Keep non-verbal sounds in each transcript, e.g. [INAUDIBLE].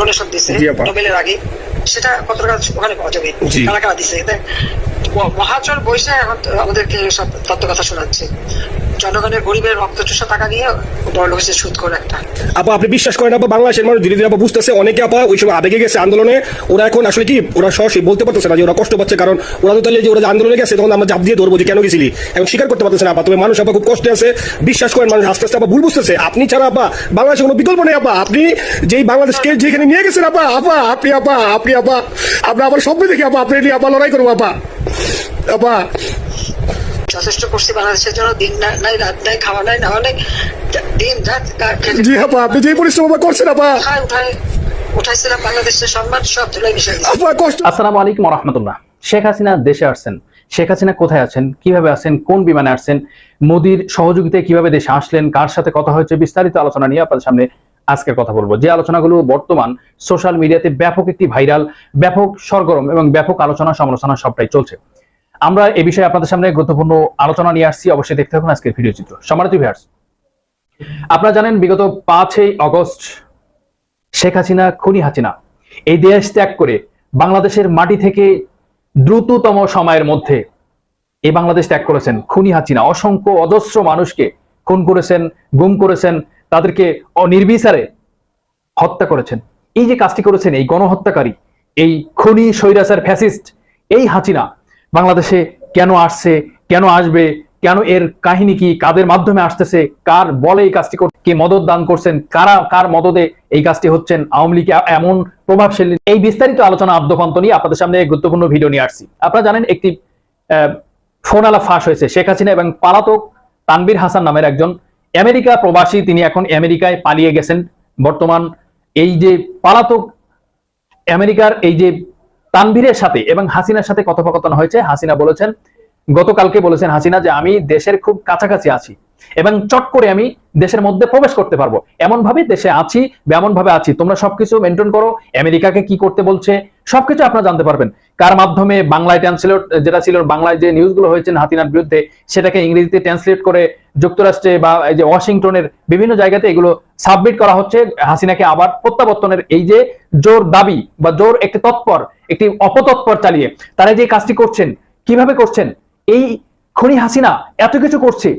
Donation দিছে নোবেলের আগে। সেটা কত টাকা ওখানে পাওয়া যাবে। কারা কারা দিছে? মহাজন বৈশা এখন আমাদেরকে সব তত্ত্ব কথা শোনাচ্ছে। জনগণের গরিবের রক্ত চুষা টাকা নিয়ে বড় হচ্ছে সুদ করে একটা। আপা, আপনি বিশ্বাস করেন আপা, বাংলাদেশের মানুষ ধীরে ধীরে আপা বুঝতেছে, অনেকে আপা ওই সময় আবেগে গেছে আন্দোলনে। ওরা এখন আসলে কি, ওরা সরাসরি বলতে পারতেছে না যে ওরা কষ্ট পাচ্ছে, কারণ ওরা তো তাহলে যে ওরা আন্দোলনে গেছে, তখন আমরা জাপ দিয়ে ধরবো যে কেন গেছিলি? এখন স্বীকার করতে পারতেছে না আপা, তবে মানুষ আপা খুব কষ্টে আছে। বিশ্বাস করেন, মানুষ আস্তে আস্তে আপা ভুল বুঝতেছে। আপনি ছাড়া আপা বাংলাদেশের কোনো বিকল্প নেই আপা। আপনি যেই বাংলাদেশকে যেখানে নিয়ে গেছেন আপা আপা, আপনি আপা আপনি আপা, আমরা আবার সব দেখি আপা আপনি আপা লড়াই করব আপা। আপা যথেষ্ট করছি বাংলাদেশের জন্য দিন নাই রাত নাই খাওয়া নাই নাওয়া নাই দিন রাত জি আপা আপনি যেই পরিশ্রম করছেন আপা। উঠায় উঠায় উঠাইছিলাম বাংলাদেশের সম্মান সব ধুলাই মিশে গেছে। আপা কষ্ট। আসসালামু আলাইকুম রহমতুল্লাহ শেখ হাসিনা দেশে আসছেন। শেখ হাসিনা কোথায় আছেন? কীভাবে আছেন? কোন বিমানে আসছেন? মোদির সহযোগিতায় কীভাবে দেশে আসলেন? কার সাথে কথা হয়েছে? বিস্তারিত আলোচনা নিয়ে আপনাদের সামনে আজকের কথা বলব। যে আলোচনাগুলো বর্তমান সোশ্যাল মিডিয়াতে ব্যাপক একটি ভাইরাল ব্যাপক সরগরম এবং ব্যাপক আলোচনা, সমালোচনা সবটাই চলছে। আমরা এই বিষয়ে আপনাদের সামনে গুরুত্বপূর্ণ আলোচনা নিয়ে আসছি। অবশ্যই দেখতে থাকুন আজকের ভিডিও চিত্র। সম্মানিত ভিউয়ার্স আপনারা জানেন বিগত পাঁচই অগস্ট শেখ হাসিনা, খুনি হাসিনা এই দেশ ত্যাগ করে বাংলাদেশের মাটি থেকে দ্রুততম সময়ের মধ্যে এই বাংলাদেশ ত্যাগ করেছেন খুনি হাসিনা। অসংখ্য অজস্র মানুষকে খুন করেছেন, গুম করেছেন তাদেরকে অনির্বিচারে হত্যা করেছেন। এই যে কাজটি করেছেন, এই গণহত্যাকারী, এই খুনি, স্বৈরাচার, ফ্যাসিস্ট, এই হাসিনা বাংলাদেশে কেন আসছে, কেন আসবে, কেন এর কাহিনী কি, কাদের মাধ্যমে আসতেছে, কার বলে এই কাজটি কে মদত দান করছেন, কারা, কার মদদে এই কাজটি হচ্ছেন, আওয়ামী লীগ এমন প্রভাবশালী এই বিস্তারিত আলোচনা আদ্যপান্ত নিয়ে আপনাদের সামনে গুরুত্বপূর্ণ ভিডিও নিয়ে আসছি। আপনারা জানেন একটি ফোন আলা ফাঁস হয়েছে। শেখ হাসিনা এবং পালাতক তানবীর হাসান নামের একজন আমেরিকা প্রবাসী তিনি এখন আমেরিকায় পালিয়ে গেছেন। বর্তমান এই যে পালাতক আমেরিকার এই যে তানভীরের সাথে এবং হাসিনার সাথে কথোপকথন হয়েছে। হাসিনা বলেছেন, গতকালকে বলেছেন হাসিনা যে, আমি দেশের খুব কাছাকাছি আছি। এবং চট করে আমি দেশের মধ্যে প্রবেশ করতে পারব। এমন ভাবে দেশে আছি বা এমন ভাবে আছি। তোমরা সবকিছু মেনটেন করো। আমেরিকাকে কি করতে বলছে, সবকিছু আপনারা জানতে পারবেন। কার মাধ্যমে বাংলায় ট্রান্সলেট যেটা ছিল বাংলায় যে নিউজগুলো হয়েছে হাসিনার বিরুদ্ধে, সেটাকে ইংরেজিতে ট্রান্সলেট করে যুক্তরাষ্ট্রে বা এই যে ওয়াশিংটনের বিভিন্ন জায়গাতে এগুলো সাবমিট করা হচ্ছে। হাসিনাকে আবার প্রত্যাবর্তনের এই যে জোর দাবি বা জোর একটি তৎপর, একটি অপতৎপর চালিয়ে, তারা যে কাজটি করছেন, কীভাবে করছেন, এই খনি হাসিনা এত কিছু করছে।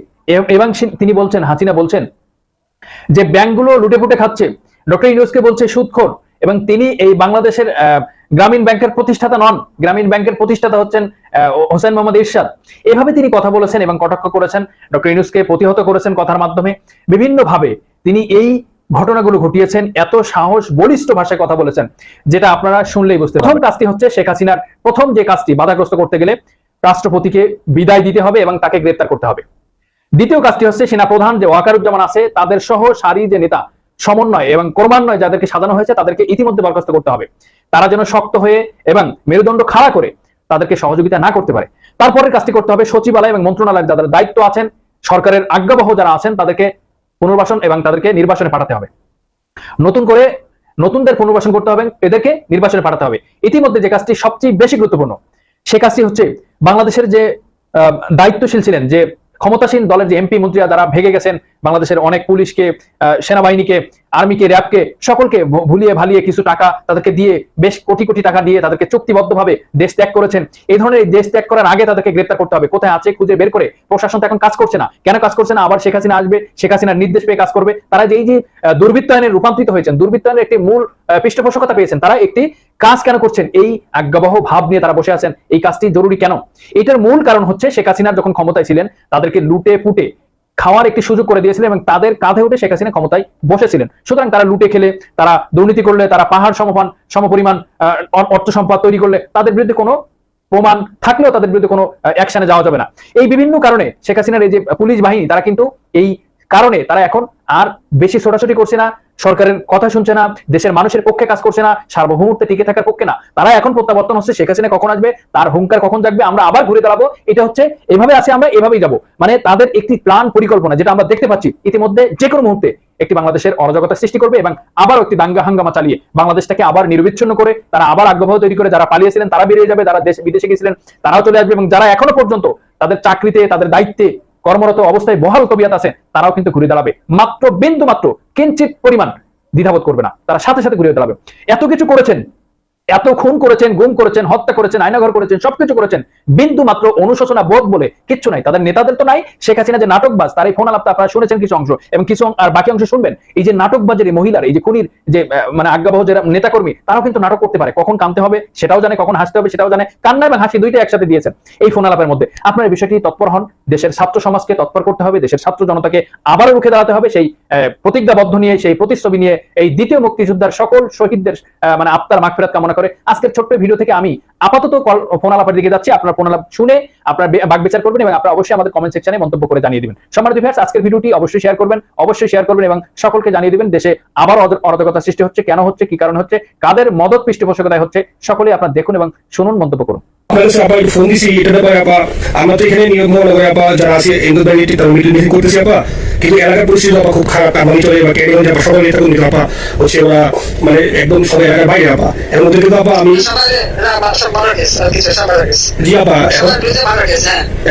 এবং তিনি বলছেন, হাসিনা বলছেন যে ব্যাংকগুলো লুটে পুটে খাচ্ছে। ডক্টর ইউনুসকে বলছে সুদখোর। এবং তিনি এই বাংলাদেশের গ্রামীণ ব্যাংকের প্রতিষ্ঠাতা নন। গ্রামীণ ব্যাংকের প্রতিষ্ঠাতা হচ্ছেন হোসেন মোহাম্মদ ইরশাদ। এভাবে তিনি কথা বলেছেন এবং কটাক্ষ করেছেন। ডক্টর ইউনুসকে প্রতিহত করেছেন কথার মাধ্যমে। বিভিন্নভাবে তিনি এই ঘটনাগুলো ঘটিয়েছেন। এত সাহস, বলিষ্ঠ ভাষায় কথা বলেছেন, যেটা আপনারা শুনলেই বুঝতে প্রথম কাজটি হচ্ছে শেখ হাসিনার প্রথম যে কাজটি বাধাগ্রস্ত করতে গেলে রাষ্ট্রপতিকে বিদায় দিতে হবে এবং তাকে গ্রেপ্তার করতে হবে। দ্বিতীয় কাজটি হচ্ছে সেনাপ্রধান যে ওয়াকারুজ্জামান আছে, তাদের সহ সারি যে নেতা, সমন্বয় এবং ক্রমান্বয়ে যাদেরকে সাজানো হয়েছে, তাদেরকে ইতিমধ্যে বরখাস্ত করতে হবে। তারা যেন শক্ত হয়ে এবং মেরুদণ্ড খাড়া করে তাদেরকে সহযোগিতা না করতে পারে। তারপরের কাজটি করতে হবে সচিবালয় এবং মন্ত্রণালয়ের যাদের দায়িত্ব আছেন, সরকারের আজ্ঞাবহ যারা আছেন, তাদেরকে পুনর্বাসন এবং তাদেরকে নির্বাসনে পাঠাতে হবে। নতুন করে নতুনদের পুনর্বাসন করতে হবে, এদেরকে নির্বাচনে পাঠাতে হবে। ইতিমধ্যে যে কাজটি সবচেয়ে বেশি গুরুত্বপূর্ণ, সে কাজটি হচ্ছে বাংলাদেশের যে দায়িত্বশীল ছিলেন যে ক্ষমতাসীন দলের যে এমপি মন্ত্রীরা যারা ভেগে গেছেন বাংলাদেশের অনেক পুলিশকে সেনাবাহিনীকে, আর্মিকে, র্যাবকে, সকলকে ভুলিয়ে ভালিয়ে কিছু টাকা তাদেরকে দিয়ে, বেশ কোটি কোটি টাকা দিয়ে তাদেরকে চুক্তিবদ্ধভাবে দেশ ত্যাগ করেছেন। এই ধরনের দেশ ত্যাগ করার আগে তাদেরকে গ্রেপ্তার করতে হবে। কোথায় আছে খুঁজে বের করে প্রশাসন তো এখন কাজ করছে না। কেন কাজ করছে না? আবার শেখ হাসিনা আসবে, শেখ হাসিনার নির্দেশ পেয়ে কাজ করবে। তারা যে এই যে দুর্বৃত্তায়নে রূপান্তরিত হয়েছেন, দুর্বৃত্তায়নের একটি মূল পৃষ্ঠপোষকতা পেয়েছেন, তারা একটি কাজ কেন করছেন? এই আজ্ঞাবহ ভাব নিয়ে তারা বসে আছেন। এই কাজটি জরুরি কেন? এটার মূল কারণ হচ্ছে শেখ হাসিনার যখন ক্ষমতায় ছিলেন, তাদেরকে লুটে পুটে খাওয়ার একটি সুযোগ করে দিয়েছিলেন এবং তাদের কাঁধে উঠে শেখ হাসিনা ক্ষমতায় বসেছিলেন। সুতরাং তারা লুটে খেলে, তারা দুর্নীতি করলে, তারা পাহাড় সমপান, সমপরিমাণ অর্থ সম্পদ তৈরি করলে তাদের বিরুদ্ধে কোনো প্রমাণ থাকলেও তাদের বিরুদ্ধে কোনো অ্যাকশনে যাওয়া যাবে না। এই বিভিন্ন কারণে শেখ হাসিনার এই যে পুলিশ বাহিনী, তারা কিন্তু এই কারণে তারা এখন আর বেশি ছোটাছুটি করছে না। সরকারের কথা শুনছে না, দেশের মানুষের পক্ষে কাজ করছে না, সার্বভৌমত্বে টিকে থাকার পক্ষে না। তারা এখন প্রত্যাবর্তন হচ্ছে, শেখ হাসিনা কখন আসবে, তার হুঙ্কার কখন জাগবে, আমরা আবার ঘুরে দাঁড়াবো, এটা হচ্ছে, এভাবে আছে আমরা, এভাবেই যাব। মানে তাদের একটি প্ল্যান পরিকল্পনা, যেটা আমরা দেখতে পাচ্ছি, ইতিমধ্যে যে কোনো মুহূর্তে একটি বাংলাদেশের অরাজকতা সৃষ্টি করবে এবং আবার একটি দাঙ্গা হাঙ্গামা চালিয়ে বাংলাদেশটাকে আবার নির্বিচ্ছিন্ন করে, তারা আবার আগ্রহ তৈরি করে, যারা পালিয়েছিলেন, তারা বেরিয়ে যাবে, যারা দেশ বিদেশে গিয়েছিলেন তারাও চলে আসবে এবং যারা এখনও পর্যন্ত তাদের চাকরিতে, তাদের দায়িত্বে কর্মরত অবস্থায় বহাল তবিয়াত আছে, তারাও কিন্তু ঘুরে দাঁড়াবে। মাত্র বিন্দু মাত্র কিঞ্চিত পরিমাণ দ্বিধাবোধ করবে না, তারা সাথে সাথে ঘুরে দাঁড়াবে। এত কিছু করেছেন এত খুন করেছেন, গুম করেছেন, হত্যা করেছেন, আয়নাঘর করেছেন, সবকিছু করেছেন, বিন্দু মাত্র অনুশোচনা বোধ বলে কিচ্ছু নাই। তাদের নেতাদের তো নাই। শেখ হাসিনা যে নাটকবাজ, তার এই ফোন আলাপটা আপনারা শুনেছেন কিছু অংশ। এবং কিছু আর বাকি অংশ শুনবেন। এই যে নাটকবাজের এই মহিলার, এই যে খুনির যে মানে আজ্ঞাবহ যারা নেতাকর্মী, তারাও কিন্তু নাটক করতে পারে। কখন কামতে হবে, সেটাও জানে, কখন হাসতে হবে, সেটাও জানে। কান্না এবং হাসি দুইটা একসাথে দিয়েছেন এই ফোন আলাপের মধ্যে। আপনার এই বিষয়টি তৎপর হন। দেশের ছাত্র সমাজকে তৎপর করতে হবে, দেশের ছাত্র জনতাকে আবারও রুখে দাঁড়াতে হবে। সেই প্রতিজ্ঞাবদ্ধ নিয়ে, সেই প্রতিচ্ছবি নিয়ে এই দ্বিতীয় মুক্তিযোদ্ধার সকল শহীদদের মানে আত্মার মাগফিরাত কামনা করে। আজকের ছোট্ট ভিডিও থেকে আমি আপাতত ফোন আলাপের দিকে যাচ্ছি। আপনার ফোন আলাপ শুনে আপনার বাক বিচার করবেন এবং আপনারা অবশ্যই আমাদের কমেন্ট সেকশনে মন্তব্য করে জানিয়ে দিবেন। সম্মানিত ভিউয়ার্স আজকের ভিডিওটি অবশ্যই শেয়ার করবেন অবশ্যই শেয়ার করবেন এবং সকলকে জানিয়ে দিবেন দেশে আবার অরাজকতা সৃষ্টি হচ্ছে কেন হচ্ছে কি কারণ হচ্ছে কাদের মদত পৃষ্ঠপোষকতায় হচ্ছে সকলেই আপনারা দেখুন এবং শুনুন মন্তব্য করুন। আপনার কাছে ফোন দিছি এটা ব্যাপারে আপা আমরা তো এখানে নিয়ম আপা যারা আছে ইন্দো ব্যাংকে তারা মিটিং মিটিং করতেছি আপা। কিন্তু এলাকার পরিস্থিতি আপা খুব খারাপ আমি চলে বা ক্যারিগঞ্জ আপা সবাই নেতা কর্মী আপা। হচ্ছে ওরা মানে একদম সবাই এলাকার বাইরে আপা। এর মধ্যে কিন্তু আপা আমি সবাই না, আমার সব মারা গেছে, আর কিছু সব মারা গেছে। জি আপা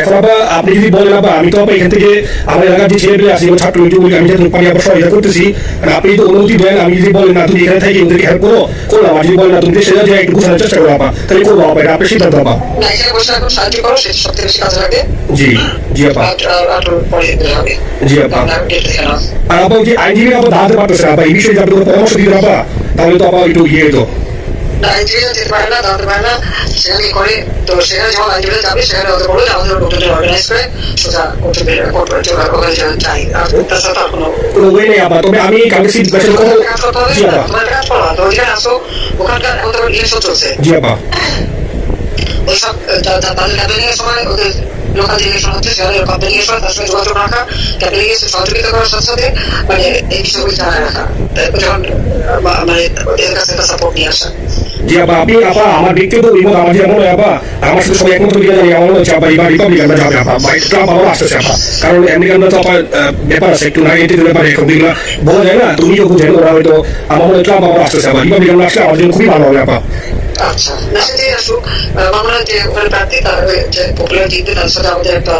এখন আবার আপনি যদি বলেন আবার আমি তো আবার এখান থেকে আমার এলাকার যে ছেলেপেলে আছে ছাত্র মিটিং আমি যেহেতু পারি আবার সহায়তা করতেছি আর আপনি যদি অনুমতি দেন আমি যদি বলেন না তুমি এখানে থেকে ওদেরকে হেল্প করো করলাম আর যদি বলেন না তুমি দেশে যা একটু গোছানোর চেষ্টা করো আপা তাহলে করব আপা এটা আপনার সিদ্ধান্ত আপা। জি জি আপা। জি আপা। আর আপা যে আইনজীবী আপা দাঁড়াতে পারতেছে আপা এই বিষয়ে যাতে কোনো পরামর্শ দিতে আপা তাহলে তো আপা একটু ইয়ে হতো না, যেতে পারে না, দাঁড়াতে পারে না, সেখানে করে, তো সেখানে যখন আইনজীবীরা যাবে, সেখানে ওদের বলবে যে আমাদের কোর্টে organize করে, সোজা কোর্টে চলে আসবে, যেন যাই। আর তাছাড়া তো কোনো কোনো নেই আপা তবে আমি কালকে সিট ব্যাসের কথা কাজ করতে হবে তোমার কাজ করো। তো ওইখানে আসো, ওখানকার এখন তো ইলেকশন চলছে। জি আপা ওইসব তাদের ক্যাম্পেনিং সময় ওদের লোকাল যে ইলেকশন হচ্ছে সেখানে ক্যাম্পেনিং এর তার সঙ্গে যোগাযোগ রাখা ক্যাম্পেনিং সহযোগিতা করার সাথে সাথে মানে এই বিষয়গুলি জানায় রাখা। যখন মানে ওদের কাছে একটা সাপোর্ট নিয়ে আসা। জি আপা আপনি, আপা, আমার ব্যক্তিগত বিমত আমার যেমন আপা, আমার সাথে সবাই একমত হয়ে জানি আমার হচ্ছে আপা এবার রিপাবলিকানরা যাবে আপা, বা ট্রাম্প আবার আসতেছে আপা। কারণ আমেরিকানরা তো আপা ব্যাপার আছে, একটু না এন্ট্রিতে ব্যাপারে এখন এগুলো বলা যায় না, তুমিও বুঝেন ওরা হয়তো, আমার মনে হয় ট্রাম্প আবার আসতেছে আপা রিপাবলিকানরা আসলে আমার জন্য খুবই ভালো হবে আপা। আচ্ছা না সে আসুক। আমার যে ওখানে প্রার্থী তার যে পপুলার জিতবে তার সাথে আমাদের একটা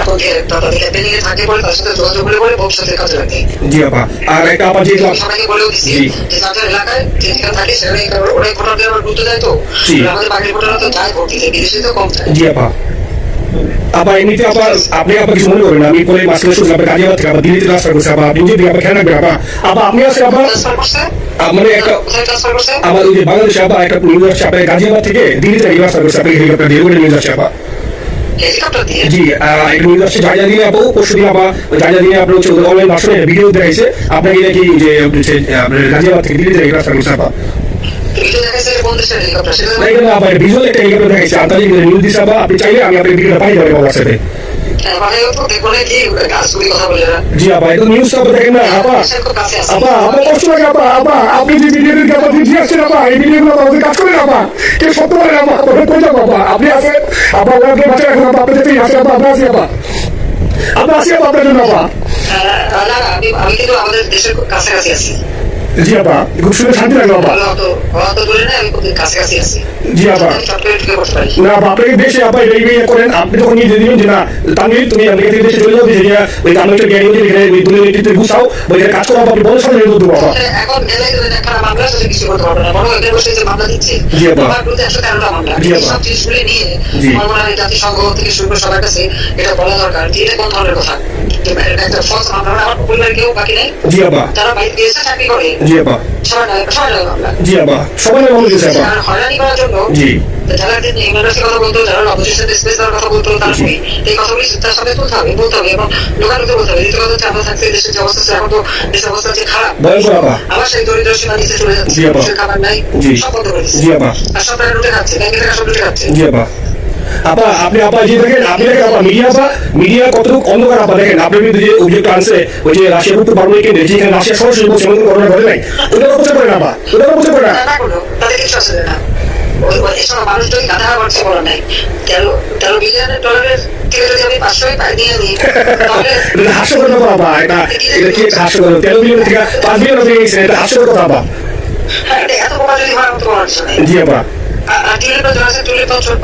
এখন যে তাদের ক্যাম্পেনিং এ থাকে বলে তার সাথে যোগাযোগ করে বলে ভবিষ্যতে কাজে লাগে। জি আপা আর একটা আপা যে সবাইকে বলেও দিচ্ছি যে যার এলাকায় যে যেখানে থাকে সেখানে ওরা ভোটারদের আবার গুরুত্ব দেয় তো। আমাদের বাড়ির ভোটাররা তো যায় ভোট দিতে বিদেশে তো কম যায়। জি আপা আপা এমনিতে আপা আপনি আপা কিছু মনে করবেন আমি পরে মাঝখানে শুনছি আপনি গাজিয়াবাদ থেকে আপা দিল্লিতে ট্রান্সফার করছে আপা আপনি যদি আপা খেয়াল রাখবেন আপা আপা আপনি আছে আপা ট্রান্সফার করছে? আ, মানে একটা আমার ওই যে বাংলাদেশে আপা একটা নিউজ আসছে আপনার গাজিয়াবাদ থেকে দিল্লিতে ট্রান্সফার করছে আপনি হেলিকপ্টার দিয়ে ওখানে নিউজ আসছে আপা হেলিকপ্টার দিয়ে? জি আহ, নিউজ আসছে জায়গা দিনে আপু পরশু দিন আপা জায়গা দিনে আপনার হচ্ছে অনলাইন ভাষণে ভিডিও দেখাইছে। আপনাকে নাকি যে গাজিয়াবাদ থেকে দিল্লিতে ট্রান্সফার করছে আপা ভিডিও দেখাচ্ছে কোন দেশের হেলিকপ্টার সেটা না, এখানে আপা ভিজুয়াল একটা হেলিকপ্টার দেখাইছে। আন্তর্জাতিক নিউজ দিচ্ছে আপনি চাইলে আমি আপনাকে ভিডিওটা পাঠিয়ে দেবো হোয়াটসঅ্যাপে জি আপা এটা নিউজ আপা দেখেন না আপা। আপা আমার কষ্ট লাগে আপা আপা। আপনি যে ভিডিও আপা দিয়ে আসছেন আপা এই ভিডিওগুলো আমাদের কাজ করেন আপা। কে সত্য বলেন আপা আপনাদের কই যাব আপা। আপনি আছেন? আপা ওনাকে বাঁচা রাখুন আপা আপনি যেতেই আসেন আপা আপনি আসি আপা। আপনি আসি আপা আপনার জন্য আপা। আমি কিন্তু আমাদের দেশের কাছাকাছি আছি। জি আপা খুব শুনে শান্তি লাগল আপা। জি আপা। না আপা আপনাকে দেশে আপা এটা ইয়ে করেন আপনি যখন নিজে দিবেন যে না তানভীর তুমি আমেরিকা থেকে দেশে চলে যাও যে যে ওই কানুনটা জ্ঞানী হয়ে এখানে ওই তুলে নেতৃত্বে ঘুষাও ওই এখানে কাজ করো আপনি বলে সামনে এগিয়ে দেবো আপা। জি আপা। আমার জি আপা। জি। আমার জাতিসংঘ থেকে শুরু করে সবার কাছে এটা বলা দরকার যে এটা কোন ধরনের কথা? একটা ফলস মানে আমার পরিবারের কেউ বাকি নেই। জি আপা। যারা বাইরে দিয়েছে চাকরি করে। জি আপা। জি আপা। সবাই মনে গেছে আপা? জি। যারা ইংরেজি কথা বলতো যারা। এই কথাগুলি তার সাথে হবে বলতে হবে এবং বলতে হবে দ্বিতীয় কথা হচ্ছে আমরা থাকতে এখন তো দেশের অবস্থা যে খারাপ আবার সেই দরিদ্র যাচ্ছে খাবার নাই। সব বন্ধ আর লুটে খাচ্ছে জি আপা। আপা আপনি আপা যে দেখেন আপনি দেখেন আপা মিডিয়া আপা মিডিয়া কতটুকু অন্ধকার আপা দেখেন। আপনার বিরুদ্ধে যে অভিযোগটা আনছে ওই যে রাশিয়া উত্তর কেন্দ্রে যেখানে রাশিয়া সরাসরি বলছে এমন কোনো ঘটনা ঘটে নাই? ওটা প্রচার করে না আপা ওটা প্রচার করে না। না করল তাদের কিছু আসলে না। ওই- ওই এসব মানুষ যদি গাধা বাড়ছে বলা নাই। তেরো তেরো বিলিয়নের ডলারের থেকে যদি আমি পাঁচশোই পাই দিয়ে নিই তাহলে [LAUGHS] হাস্যকর কথা এটা এটা কি হাস্যকর তেরো বিলিয়ন থেকে পাঁচ বিলিয়ন হয়ে গেছে এটা হাস্যকর কথা আপা। হ্যাঁ, এটা এত বোকা যদি হয় তো বলার কিছু নেই। জি আপা।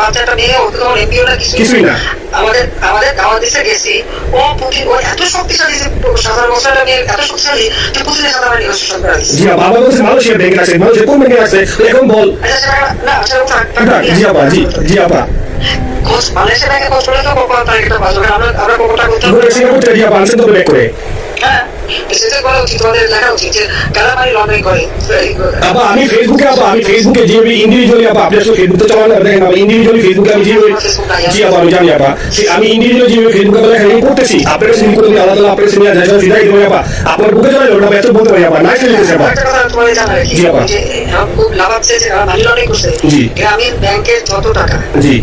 বাচ্চাটা মেয়ে না কিছুই না। আমাদের আমাদের বাংলাদেশে গেছি ও পুঁথি ও এত শক্তিশালী যে সাধারণ বছরটা মেয়ে এত শক্তিশালী যে পুঁথিতে সাধারণ নেগোসিয়েশন করা হয়েছে জি বলছে ব্যাংক আছে মানুষের কোন ব্যাংকে আছে এখন বল আচ্ছা না আচ্ছা জি আপা জি জি আপা খোঁজ বাংলাদেশে ব্যাংকে খোঁজ করলে তো কোকো তারিখটা বাজবে আমরা আমরা কোকোটা করতে ঘুরে সিঙ্গাপুর থেকে জি তো ব্যাক করে। হ্যাঁ সেটা করা উচিত তোমাদের লেখা উচিত যে কারা মানি করে। আপা আমি ফেসবুকে আপা আমি ফেসবুকে যেভাবে ইন্ডিভিজুয়ালি আপা আপনি আসলে ফেসবুকে চালান না দেখেন আপা ইন্ডিভিজুয়ালি ফেসবুকে আমি যেভাবে জি আপা আমি জানি আপা। আমি ইন্ডিভিজুয়ালি যেভাবে ফেসবুকে লেখালেখি করতেছি আপনার কাছে নিয়ে আলাদা আলাদা আপনার কাছে যায় সিধাই দেবেন আপা। আপনার বুকে চালাইলো ওটা এত বলতে পারি আপা নাই চলে গেছে আপা। তোমাদের জানা রাখি। জি, আপা। খুব লাভ আছে যে মানি লন্ডারিং করছে। জি। গ্রামীণ ব্যাংকের যত টাকা জি।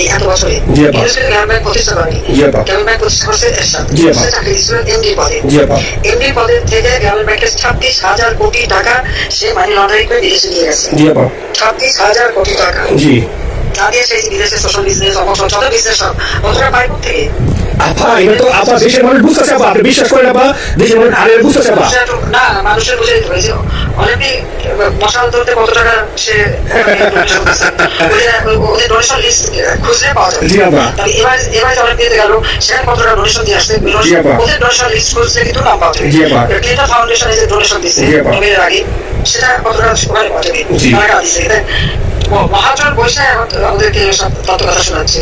এই এত বছরে। জি, আপা। ইউনিভার্সিটি গ্রামীণ ব্যাংক প্রতিষ্ঠা করেনি জি, ব্যাংক প্রতিষ্ঠা করছে? এরশাদ জি, আপা। সে চাকরি দিয়েছিল এমডি পদে। এমডি পদে থেকে ব্যাংকের ছাব্বিশ হাজার কোটি টাকা সে মানি লন্ডারিং করে বিদেশে নিয়ে গেছে। ছাব্বিশ হাজার কোটি টাকা। জি। সেই বিদেশে সোশ্যাল বিজনেস অবসর যত বিজনেস সব। ওরা পাই থেকে আপা এটা তো আপা দেশের মানুষ বুঝতেছে আপা আপনি বিশ্বাস করেন আপা দেশের মানুষ আরে বুঝতেছে আপা না মানুষের বুঝে দিতে হয়েছে মশাল ধরতে কত টাকা সে ওদের- ডোনেশন লিস্ট খুঁজলে পাওয়া যাবে জি, আপা। এবার এবার অলিম্পিকে গেল সেখানে কত টাকা ডোনেশন দিয়ে আসছে জি, আপা। ওদের ডোনেশন লিস্ট খুঁজলে কিন্তু নাম পাওয়া যাবে জি, আপা। ক্লিন্টন ফাউন্ডেশন যে ডোনেশন দিচ্ছে আপা। আগে সেটা কত টাকা ওখানে পাওয়া যাবে। টাকা দিচ্ছে মহাজন বসে এখন আমাদেরকে সব তত্ত্ব কথা শোনাচ্ছে।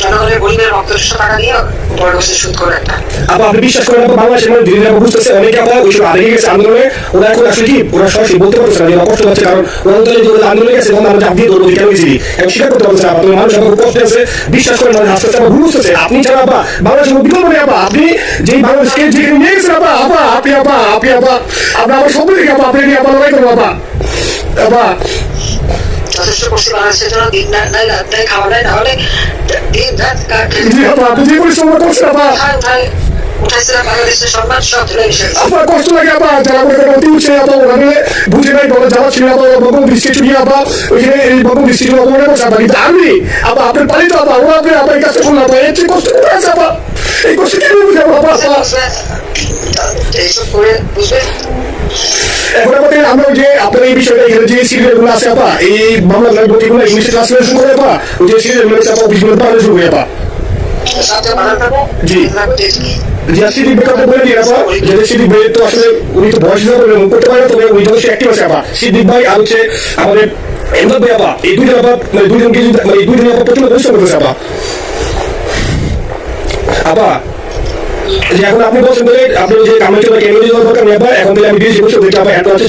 জনগণের গরিবের রক্তচোষা টাকা নিয়ে বড় বসে সুদ করে একটা। আপা, আপনি বিশ্বাস করেন আপা বাংলাদেশের মানুষ ধীরে ধীরে বুঝতেছে অনেকে আপা ওইসব আগে গেছে আন্দোলনে, ওরা এখন আসলে কি? ওরা সরাসরি বলতে পারছে না ওরা কষ্ট পাচ্ছে, কারণ ওরা তো যে ওরা আন্দোলনে গেছে তখন আমরা চাপ দিয়ে ধরবো কেন গেছিলি এখন স্বীকার করতে পারছে না আপা মানুষ এখন কষ্ট আছে, বিশ্বাস করেন, মানুষ আস্তে আস্তে বুঝতেছে। আপনি ছাড়া আপা, বাংলাদেশের বিকল্প নেই, আপা। আপনি যেই বাংলাদেশকে যেখানে নিয়ে গেছেন, আপা আপা, আপনি আপা আপনি আপা, আপনি আমার সব দিকে আপা আপনি আপা লড়াই করব আপা। আপা যথেষ্ট করছি বাংলাদেশের জন্য দিন নাই রাত নাই খাওয়া নাই না হলে দিন রাত পরিশ্রম উঠায় উঠায় উঠাইছিলাম বাংলাদেশের সম্মান সব তুলে আপনার কষ্ট লাগে আপা যারা মনে করেন অতি উঠছে আপা ওরা বুঝে নাই বলে যাওয়া ছিল আপা বকম বৃষ্টি ছুটিয়ে আপা ওইখানে এই বকম বৃষ্টি মনে করছে আপা কিন্তু আমি আপা আপনার পালিত আপা ওরা আপনি আপনার কাছে শুনলাম আপা এর চেয়ে কষ্ট করে আছে আপা এই কষ্ট কি বুঝে আপা আপা আপা বুঝবে? এইসব করে বুঝবে এখন আমাদের আমরা যে আপনার এই বিষয়টা এখানে যে সিরিয়ালগুলো আছে আপা এই বাংলা বইগুলো ইংলিশে ট্রান্সলেশন করে আপা ওই যে সিরিয়ালগুলো আছে আপা অফিসগুলো তাহলে শুরু করে আপা। জি। থাকো দেখি যে সিদ্দিক বেকার বলে দিয়ে আপা যে সিদ্দিক ভাই তো আসলে উনি তো বয়স হিসাবে মুখ করতে পারে তবে উনি যথেষ্ট অ্যাক্টিভ আছে আপা। সিদ্দিক ভাই আর হচ্ছে আমাদের এমদাদ ভাই আপা এই দুইজন আপা মানে দুইজনকে যদি মানে দুইজন আপা প্রচণ্ড পরিশ্রম করতেছে আপা। আপা এখন আপনি বলছেন বলে, আপনি যে কামেন্ট করে কেন দরকার এখন আমি বিশ বছর আবার এত করি